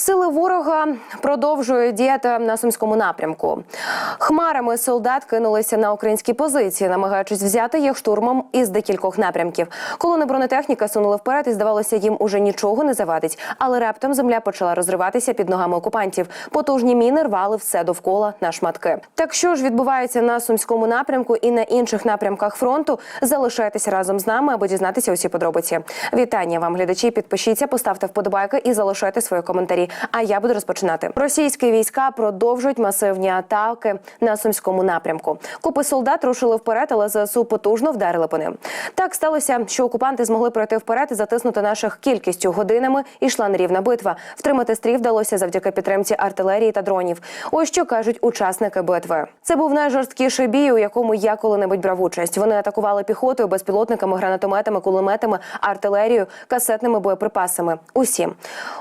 Сили ворога продовжують діяти на сумському напрямку. Хмарами солдат кинулися на українські позиції, намагаючись взяти їх штурмом із декількох напрямків. Колони бронетехніки сунули вперед, і здавалося, їм уже нічого не завадить. Але раптом земля почала розриватися під ногами окупантів. Потужні міни рвали все довкола на шматки. Так що ж відбувається на сумському напрямку і на інших напрямках фронту? Залишайтеся разом з нами, аби дізнатися усі подробиці. Вітання вам, глядачі. Підпишіться, поставте вподобайки і залишайте свої коментарі. А я буду розпочинати. Російські війська продовжують масивні атаки на сумському напрямку. Купи солдат рушили вперед, але ЗСУ потужно вдарили по ним. Так сталося, що окупанти змогли пройти вперед і затиснути наших кількістю годинами. І йшла нерівна битва. Втримати стрій вдалося завдяки підтримці артилерії та дронів. Ось що кажуть учасники БТВ. Це був найжорсткіший бій, у якому я коли-небудь брав участь. Вони атакували піхотою, безпілотниками, гранатометами, кулеметами, артилерією, касетними боєприпасами. Усім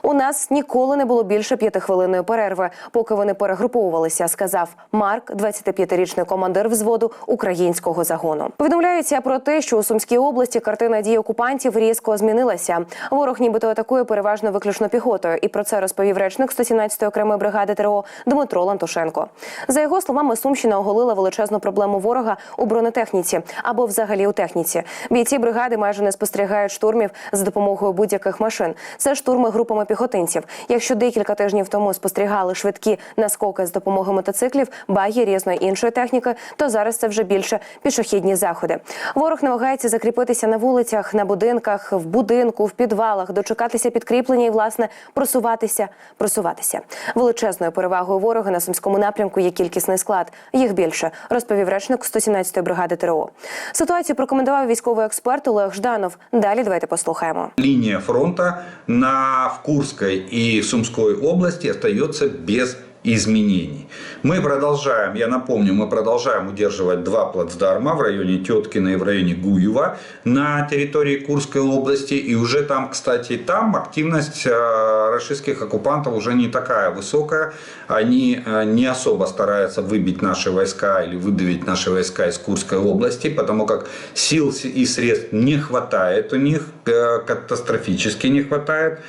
у нас ніколи не було більше п'ятихвилинної перерви, поки вони перегруповувалися. Сказав Марк, 25-річний командир взводу українського загону. Повідомляється про те, що у Сумській області картина дій окупантів різко змінилася. Ворог нібито атакує переважно виключно піхотою, і про це розповів речник 117-ї окремої бригади ТРО Дмитро Лантушенко. За його словами, Сумщина оголила величезну проблему ворога у бронетехніці або взагалі у техніці. Бійці бригади майже не спостерігають штурмів за допомогою будь-яких машин. Це штурми групами піхотинців. Якщо декілька тижнів тому спостерігали швидкі наскоки з допомогою мотоциклів, баги різної іншої техніки, то зараз це вже більше пішохідні заходи. Ворог намагається закріпитися на вулицях, на будинках, в будинку, в підвалах, дочекатися підкріплення і власне просуватися, просуватися. Величезною перевагою ворога на сумському напрямку є кількісний склад. Їх більше, розповів речник 117-ї бригади ТРО. Ситуацію прокоментував військовий експерт Олег Жданов. Далі давайте послухаємо. линия фронта на, в Курской и Сумской области остается без изменений. Мы продолжаем, я напомню, мы продолжаем удерживать два плацдарма в районе Теткина и в районе Гуева на территории Курской области. И уже там, кстати, там активность э, российских оккупантов уже не такая высокая. Они э, не особо стараются выбить наши войска или выдавить наши войска из Курской области, потому как сил и средств не хватает у них, э, катастрофически не хватает.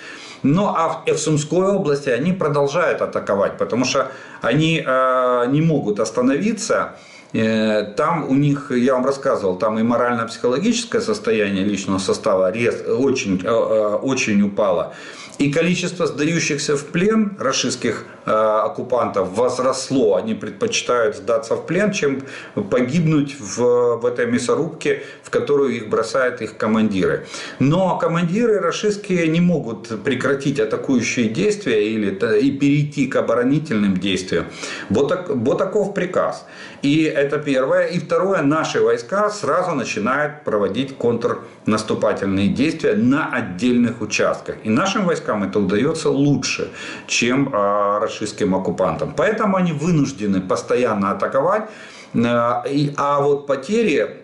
Ну а в, в Сумской области они продолжают атаковать, потому что они э, не могут остановиться. Э, Там у них, я вам рассказывал, там и морально-психологическое состояние личного состава рез, очень, э, э, очень упало. И количество сдающихся в плен российских э, оккупантов возросло. Они предпочитают сдаться в плен, чем погибнуть в, в этой мясорубке, в которую их бросают их командиры. Но командиры российские не могут прекратить атакующие действия или, и перейти к оборонительным действиям. Вот, так, вот таков приказ. И это первое. И второе, наши войска сразу начинают проводить контрнаступательные действия на отдельных участках. И нашим войскам это удается лучше, чем а, российским оккупантам. Поэтому они вынуждены постоянно атаковать. А, и- А вот потери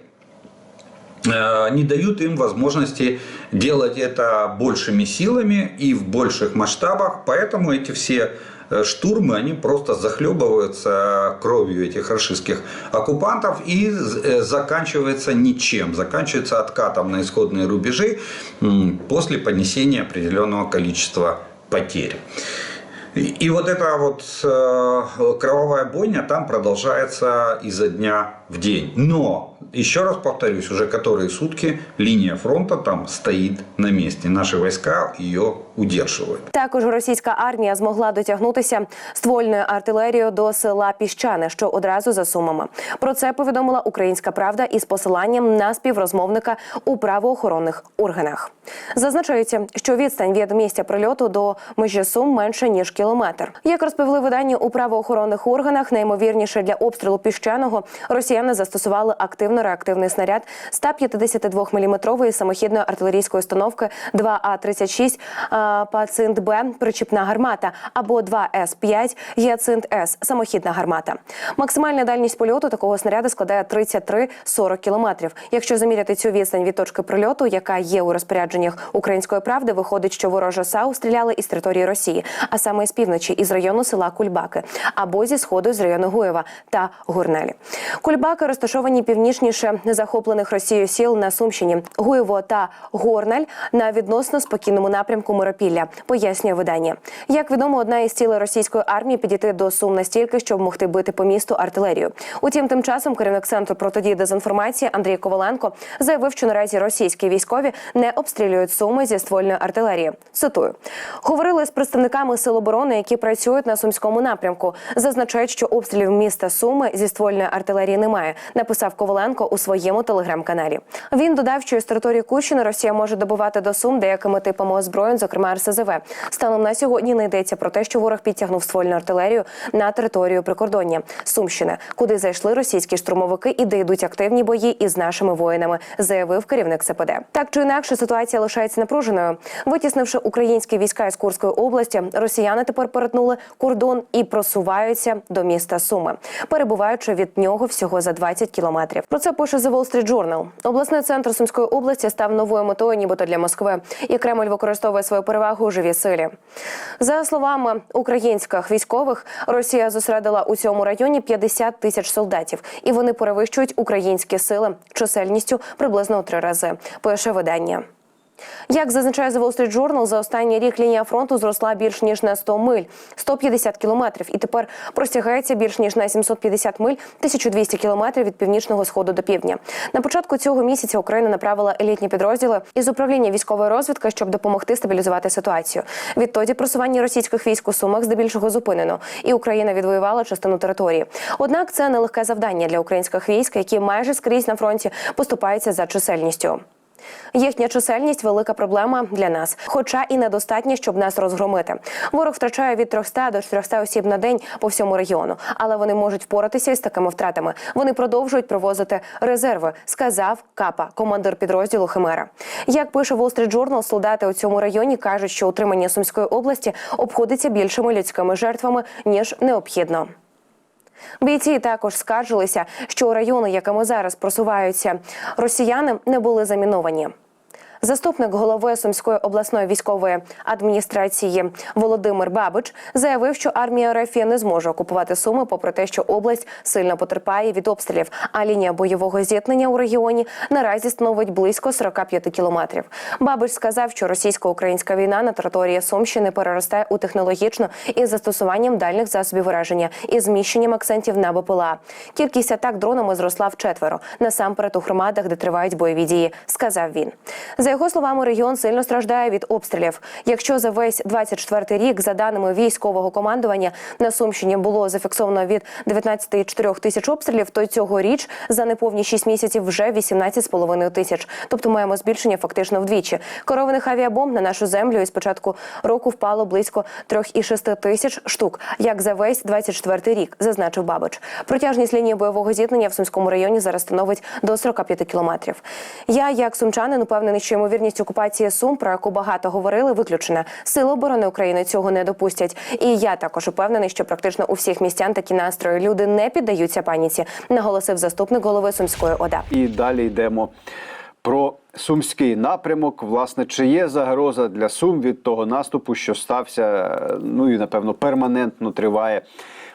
э, не дают им возможности делать это большими силами и в больших масштабах. Поэтому эти все э, штурмы, они просто захлебываются кровью этих российских оккупантов и э, заканчивается ничем. Заканчивается откатом на исходные рубежи после понесения определенного количества потерь. И вот эта вот э, кровавая бойня там продолжается изо дня в день. Но, еще раз повторюсь, уже которые сутки линия фронта там стоит на месте. Наши войска ее удерживают. Також російська армія змогла дотягнутися ствольною артилерією до села Піщане, що одразу за сумами. Про це повідомила Українська Правда із посиланням на співрозмовника у правоохоронних органах. Зазначається, що відстань від місця прильоту до межі сум менше ніж кілометр. Як розповіли видання у правоохоронних органах, найімовірніше для обстрілу піщаного росіяни застосували активно-реактивний снаряд 152-мм самохідної артилерійської установки 2А-36 Пацинт Б причіпна гармата або 2С5 Гіацинт С самохідна гармата. Максимальна дальність польоту такого снаряду складає 33-40 кілометрів. Якщо заміряти цю відстань від точки прильоту, яка є у розпорядженнях української правди, виходить, що ворожа САУ стріляли із території Росії, а саме із півночі із району села Кульбаки або зі сходу з району Гуєва та Горнелі. Кульбаки розташовані півніше найпівнічніше захоплених Росією сіл на Сумщині Гуєво та Горналь на відносно спокійному напрямку Миропілля, пояснює видання. Як відомо, одна із цілей російської армії підійти до Сум настільки, щоб могти бити по місту артилерію. Утім, тим часом керівник центру протидії дезінформації Андрій Коваленко заявив, що наразі російські військові не обстрілюють суми зі ствольної артилерії. Цитую, говорили з представниками сил оборони, які працюють на сумському напрямку. Зазначають, що обстрілів міста Суми зі ствольної артилерії немає. Написав Коваленко у своєму телеграм-каналі. Він додав, що із території Курщини Росія може добувати до Сум деякими типами озброєнь, зокрема РСЗВ. Станом на сьогодні не йдеться про те, що ворог підтягнув ствольну артилерію на територію прикордоння Сумщини, куди зайшли російські штурмовики і де йдуть активні бої із нашими воїнами, заявив керівник СПД. Так чи інакше, ситуація лишається напруженою. Витіснивши українські війська із Курської області, росіяни тепер перетнули кордон і просуваються до міста Суми, перебуваючи від нього всього за 20 кілометрів. Про це пише The Wall Street Journal. Обласний центр Сумської області став новою метою, нібито для Москви, і Кремль використовує свою перевагу у живій силі. За словами українських військових, Росія зосередила у цьому районі 50 тисяч солдатів, і вони перевищують українські сили чисельністю приблизно у три рази. Пише видання. Як зазначає The Wall Street Journal, за останній рік лінія фронту зросла більш ніж на 100 миль, 150 кілометрів, і тепер простягається більш ніж на 750 миль, 1200 кілометрів від північного сходу до півдня. На початку цього місяця Україна направила елітні підрозділи із управління військової розвідки, щоб допомогти стабілізувати ситуацію. Відтоді просування російських військ у сумах здебільшого зупинено, і Україна відвоювала частину території. Однак це нелегке завдання для українських військ, які майже скрізь на фронті поступаються за чисельністю. Їхня чисельність велика проблема для нас, хоча і недостатня, щоб нас розгромити. Ворог втрачає від 300 до 400 осіб на день по всьому регіону, але вони можуть впоратися із такими втратами. Вони продовжують привозити резерви, сказав Капа, командир підрозділу Химера. Як пише Wall Street Journal, солдати у цьому районі кажуть, що утримання Сумської області обходиться більшими людськими жертвами ніж необхідно. Бійці також скаржилися, що райони, якими зараз просуваються росіяни, не були заміновані. Заступник голови Сумської обласної військової адміністрації Володимир Бабич заявив, що армія РФ не зможе окупувати Суми, попри те, що область сильно потерпає від обстрілів. А лінія бойового зіткнення у регіоні наразі становить близько 45 кілометрів. Бабич сказав, що російсько-українська війна на території Сумщини переростає у технологічну із застосуванням дальних засобів враження і зміщенням акцентів на БПЛА. Кількість атак дронами зросла вчетверо, насамперед у громадах, де тривають бойові дії, сказав він. За його словами, регіон сильно страждає від обстрілів. Якщо за весь 24 рік, за даними військового командування, на Сумщині було зафіксовано від 19,4 тисяч обстрілів, то цьогоріч за неповні 6 місяців вже 18,5 тисяч. Тобто маємо збільшення фактично вдвічі. Керованих авіабомб на нашу землю із початку року впало близько 3,6 тисяч штук, як за весь 24 рік, зазначив Бабич. Протяжність лінії бойового зіткнення в Сумському районі зараз становить до 45 кілометрів. Я, як сумчанин, упевнений, що ймовірність окупації Сум, про яку багато говорили, виключена. Сили оборони України цього не допустять. І я також упевнений, що практично у всіх містян такі настрої люди не піддаються паніці, наголосив заступник голови Сумської ОДА. І далі йдемо про сумський напрямок. Власне, чи є загроза для Сум від того наступу, що стався, ну і напевно перманентно триває.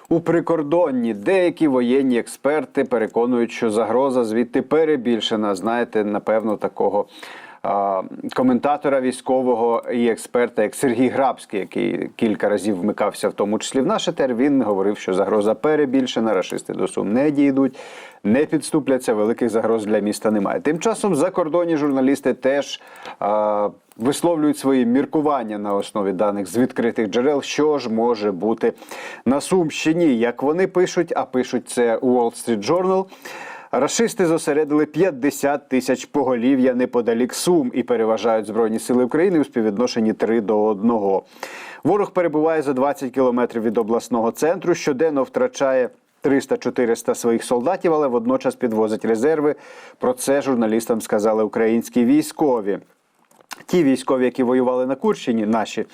У прикордонні деякі воєнні експерти переконують, що загроза звідти перебільшена. Знаєте, напевно, такого коментатора військового і експерта, як Сергій Грабський, який кілька разів вмикався, в тому числі в наш етер, він говорив, що загроза перебільшена, рашисти до Сум не дійдуть, не підступляться, великих загроз для міста немає. Тим часом закордонні журналісти теж висловлюють свої міркування на основі даних з відкритих джерел, що ж може бути на Сумщині. Як вони пишуть, а пишуть це Wall Street Journal, Рашисти зосередили 50 тисяч поголів'я неподалік Сум і переважають Збройні сили України у співвідношенні 3 до 1. Ворог перебуває за 20 кілометрів від обласного центру, щоденно втрачає 300-400 своїх солдатів, але водночас підвозить резерви. Про це журналістам сказали українські військові. Ті військові, які воювали на Курщині, наші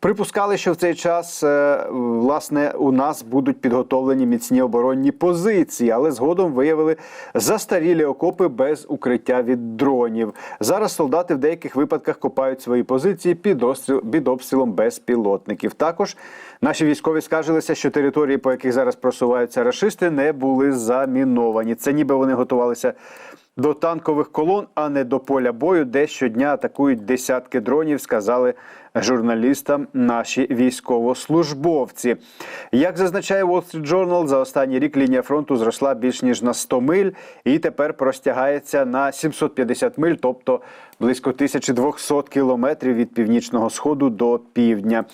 припускали, що в цей час е, власне у нас будуть підготовлені міцні оборонні позиції, але згодом виявили застарілі окопи без укриття від дронів. Зараз солдати в деяких випадках копають свої позиції під обстріл під обстрілом безпілотників. Також наші військові скаржилися, що території, по яких зараз просуваються рашисти, не були заміновані. Це ніби вони готувалися до танкових колон, а не до поля бою, де щодня атакують десятки дронів, сказали журналістам наші військовослужбовці. Як зазначає Wall Street Journal, за останній рік лінія фронту зросла більш ніж на 100 миль і тепер простягається на 750 миль, тобто близько 1200 кілометрів від північного сходу до півдня.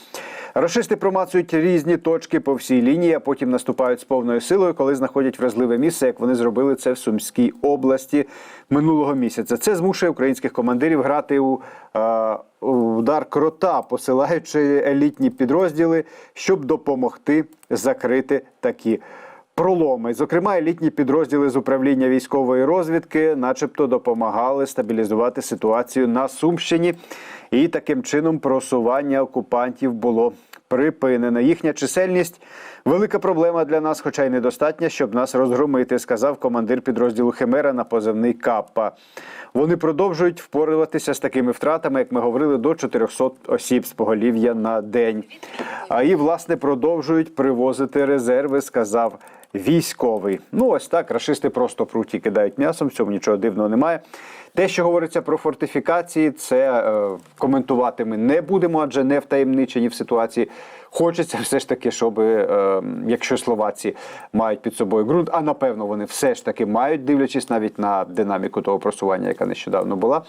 Рашисти промацують різні точки по всій лінії, а потім наступають з повною силою, коли знаходять вразливе місце, як вони зробили це в Сумській області минулого місяця. Це змушує українських командирів грати у, е, удар крота, посилаючи елітні підрозділи, щоб допомогти закрити такі. Проломи, зокрема, елітні підрозділи з управління військової розвідки, начебто, допомагали стабілізувати ситуацію на Сумщині, і таким чином просування окупантів було припинене. Їхня чисельність велика проблема для нас, хоча й недостатня, щоб нас розгромити, сказав командир підрозділу Химера на позивний Каппа. Вони продовжують впорюватися з такими втратами, як ми говорили, до 400 осіб з поголів'я на день. А і власне продовжують привозити резерви, сказав військовий. Ну ось так, рашисти просто пруть і кидають м'ясом. В цьому нічого дивного немає. Те, що говориться про фортифікації, це е, коментувати ми не будемо, адже не втаємничені в ситуації. Хочеться все ж таки, щоб е, якщо словаці мають під собою ґрунт, а напевно вони все ж таки мають, дивлячись навіть на динаміку того просування, яка нещодавно була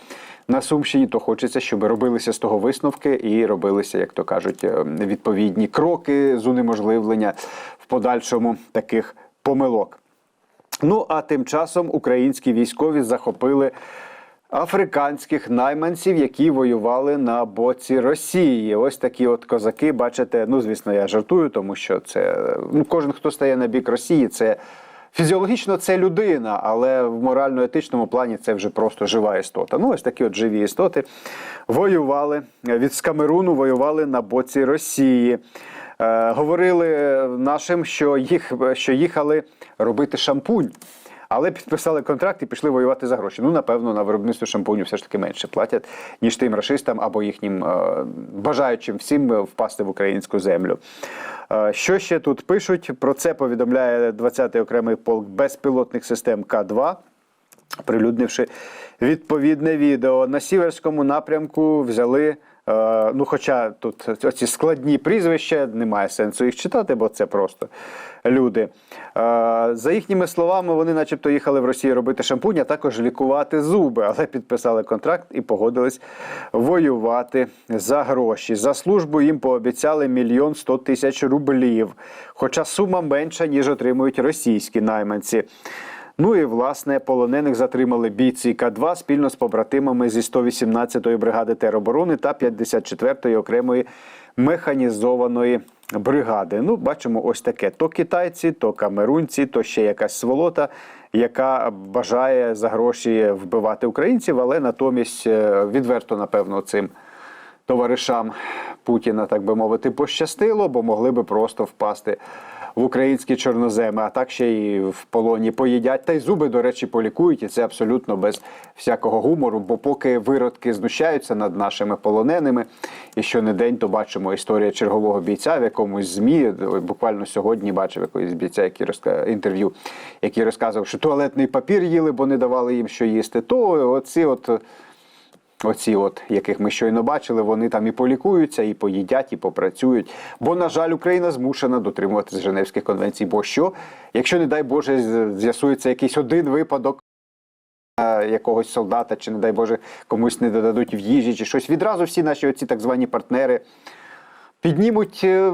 на Сумщині, то хочеться, щоб робилися з того висновки і робилися, як то кажуть, е, відповідні кроки з унеможливлення в подальшому таких помилок. Ну а тим часом українські військові захопили африканських найманців, які воювали на боці Росії. Ось такі от козаки, бачите, ну звісно, я жартую, тому що це ну, кожен, хто стає на бік Росії, це. Фізіологічно це людина, але в морально-етичному плані це вже просто жива істота. Ну, ось такі от живі істоти воювали від з Камеруну, воювали на боці Росії. Е, говорили нашим, що їх що їхали робити шампунь. Але підписали контракт і пішли воювати за гроші. Ну, напевно, на виробництво шампуню все ж таки менше платять, ніж тим рашистам або їхнім е, бажаючим всім впасти в українську землю. Е, що ще тут пишуть? Про це повідомляє 20-й окремий полк безпілотних систем К-2 прилюднивши відповідне відео. На сіверському напрямку взяли. Е, Ну, хоча тут оці складні прізвища, немає сенсу їх читати, бо це просто люди. Е, За їхніми словами, вони, начебто, їхали в Росію робити шампунь, а також лікувати зуби, але підписали контракт і погодились воювати за гроші. За службу їм пообіцяли мільйон сто тисяч рублів, хоча сума менша, ніж отримують російські найманці. Ну і власне полонених затримали бійці К-2 спільно з побратимами зі 118-ї бригади тероборони та 54-ї окремої механізованої бригади. Ну, бачимо, ось таке: то китайці, то камерунці, то ще якась сволота, яка бажає за гроші вбивати українців, але натомість е, відверто, напевно, цим товаришам Путіна, так би мовити, пощастило, бо могли би просто впасти в українські чорноземи, а так ще й в полоні поїдять. Та й зуби, до речі, полікують, і це абсолютно без всякого гумору. Бо поки виродки знущаються над нашими полоненими, і що не день, то бачимо історія чергового бійця в якомусь змі. Буквально сьогодні бачив якогось бійця, який розка... інтерв'ю, який розказував, що туалетний папір їли, бо не давали їм що їсти. То оці от. Оці, от, яких ми щойно бачили, вони там і полікуються, і поїдять, і попрацюють. Бо, на жаль, Україна змушена дотримуватися Женевських конвенцій. Бо що, якщо, не дай Боже, з'ясується якийсь один випадок е, якогось солдата, чи, не дай Боже, комусь не додадуть в їжі, чи щось, відразу всі наші оці так звані партнери піднімуть, е,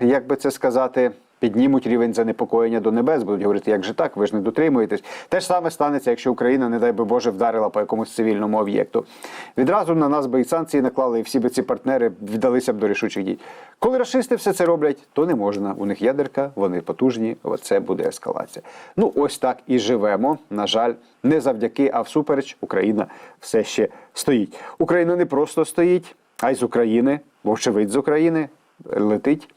як би це сказати, піднімуть рівень занепокоєння до небес, будуть говорити, як же так, ви ж не дотримуєтесь. Те ж саме станеться, якщо Україна, не дай би Боже, вдарила по якомусь цивільному об'єкту. Відразу на нас би і санкції наклали, і всі би ці партнери віддалися б до рішучих дій. Коли расисти все це роблять, то не можна. У них ядерка, вони потужні. Оце буде ескалація. Ну ось так і живемо. На жаль, не завдяки, а всупереч Україна все ще стоїть. Україна не просто стоїть, а й з України, вочевидь з України летить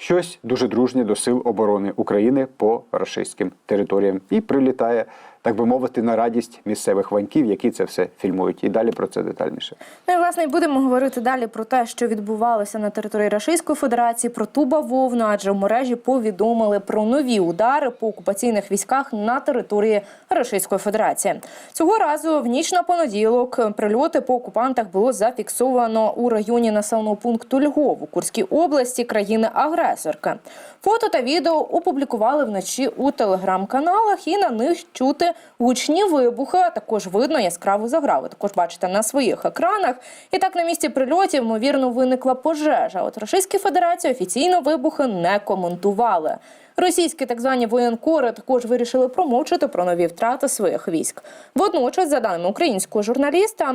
щось дуже дружнє до сил оборони України по рашистським територіям. І прилітає, так би мовити, на радість місцевих ваньків, які це все фільмують. І далі про це детальніше. Ну і власне будемо говорити далі про те, що відбувалося на території Російської Федерації, про ту бавовну, адже в мережі повідомили про нові удари по окупаційних військах на території Російської Федерації. Цього разу в ніч на понеділок прильоти по окупантах було зафіксовано у районі населеного пункту Львов у Курській області країни-агресорки. Фото та відео опублікували вночі у телеграм-каналах, і на них чути гучні вибухи. Також видно яскраву заграву. Також бачите на своїх екранах. І так на місці прильотів ймовірно виникла пожежа. От Російські Федерації офіційно вибухи не коментували. Російські так звані воєнкори також вирішили промовчати про нові втрати своїх військ. Водночас, за даними українського журналіста.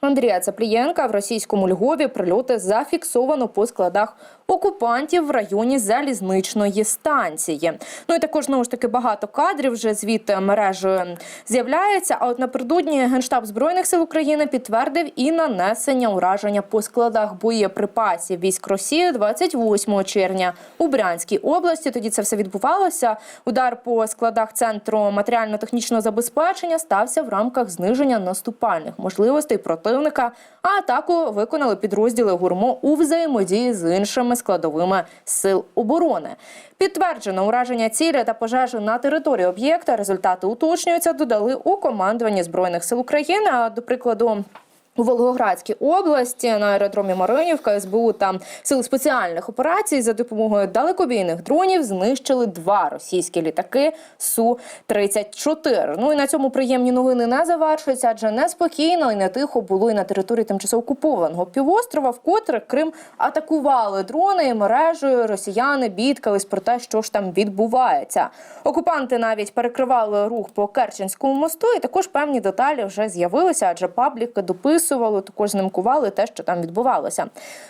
Андрія Цаплієнка в російському Львові прильоти зафіксовано по складах окупантів в районі залізничної станції. Ну і також знову ж таки багато кадрів вже звідти мережею з'являється. А от напередодні генштаб збройних сил України підтвердив і нанесення ураження по складах боєприпасів військ Росії 28 червня у Брянській області. Тоді це все відбувалося. Удар по складах центру матеріально-технічного забезпечення стався в рамках зниження наступальних можливостей противника. А атаку виконали підрозділи гурмо у взаємодії з іншими складовими сил оборони. Підтверджено ураження цілі та пожежу на території об'єкта. Результати уточнюються. Додали у командуванні збройних сил України. А до прикладу. У Волгоградській області на аеродромі Маринівка СБУ та сил спеціальних операцій за допомогою далекобійних дронів знищили два російські літаки су 34 Ну і на цьому приємні новини не завершуються, адже неспокійно і не тихо було і на території тимчасово окупованого півострова, вкотре Крим атакували дрони і мережею. Росіяни бідкались про те, що ж там відбувається. Окупанти навіть перекривали рух по Керченському мосту, і також певні деталі вже з'явилися, адже пабліки дописували, також знімкували те, що там відбувалося.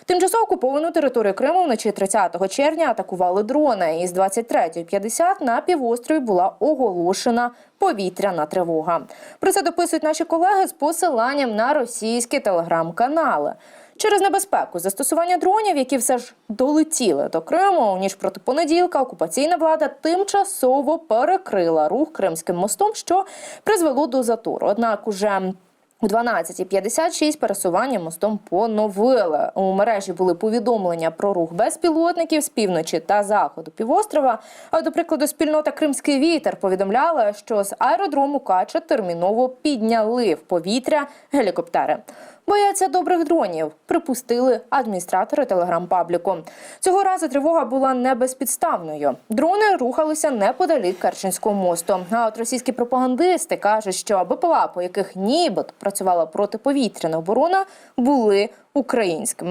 Тимчасово окуповану територію Криму вночі 30 червня атакували дрони. Із 23.50 на півострові була оголошена повітряна тривога. Про це дописують наші колеги з посиланням на російські телеграм-канали. Через небезпеку застосування дронів, які все ж долетіли до Криму, у ніч проти понеділка окупаційна влада тимчасово перекрила рух Кримським мостом, що призвело до затору. Однак уже у 12.56 пересування мостом поновили. У мережі були повідомлення про рух безпілотників з півночі та заходу півострова. А до прикладу, спільнота Кримський вітер повідомляла, що з аеродрому Кача терміново підняли в повітря гелікоптери. Бояться добрих дронів, припустили адміністратори телеграм-пабліку. Цього разу тривога була не безпідставною. Дрони рухалися неподалік Керченського мосту. А от російські пропагандисти кажуть, що БПЛА, по яких нібито працювала протиповітряна оборона, були українськими.